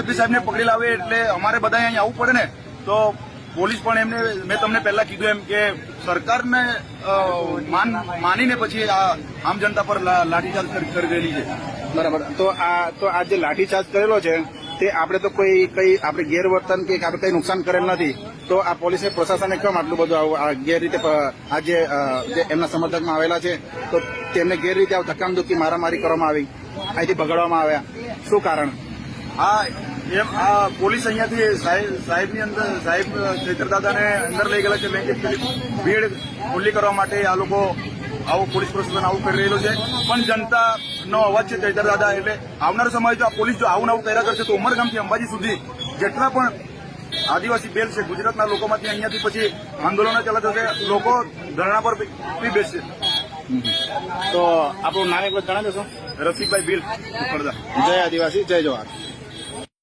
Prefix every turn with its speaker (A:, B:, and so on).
A: SP સાહેબને પકડી લાવે એટલે અમારે બધા અહીંયા આવવું પડે ને, તો પોલીસ પણ એમને, મેં તમને પહેલા કીધું એમ કે સરકારને માન, માનીને પછી આ આમ જનતા પર લાઠીચાર્જ કરી દેલી છે.
B: બરાબર. તો આ તો આ જે લાઠીચાર્જ કરેલો છે, તે આપણે તો કોઈ, કઈ આપણે ગેરવર્તન કે આપણે કઈ નુકસાન કરેલ નથી. તો આ પોલીસે પ્રશાસને કેમ આટલું બધું આવું, આ ગેરરીતે રીતે આ જે એમના સમર્થકમાં આવેલા છે, તો તેમને ગેરરીતે આવું ધક્કામધુક્કી મારામારી કરવામાં આવી, અહીંથી ભગાડવામાં આવ્યા. શું કારણ?
A: આ એમ આ પોલીસ અહીંયાથી સાહેબ સાહેબની અંદર સાહેબ ચૈત્રદાદાને અંદર લઈ ગયેલા છે. મેં કે ભીડ ખુલ્લી કરવા માટે આ લોકો આવું પોલીસ પ્રશાસન આવું કરી રહેલું છે. પણ જનતાનો અવાજ છે ચૈત્રદાદા એટલે આવનાર સમય જો આ પોલીસ જો આવું આવું કર્યા કરશે તો ઉમરગામથી અંબાજી સુધી જેટલા પણ આદિવાસી બેલ છે ગુજરાતના લોકોમાંથી અહીંયાથી પછી આંદોલનો ચલા થશે. લોકો ધરણા પર બી બેસશે
B: તો આપણું નામ એક જણાવી દેશો.
A: રસિકભાઈ બિલ
B: જય આદિવાસી જય જવાહર.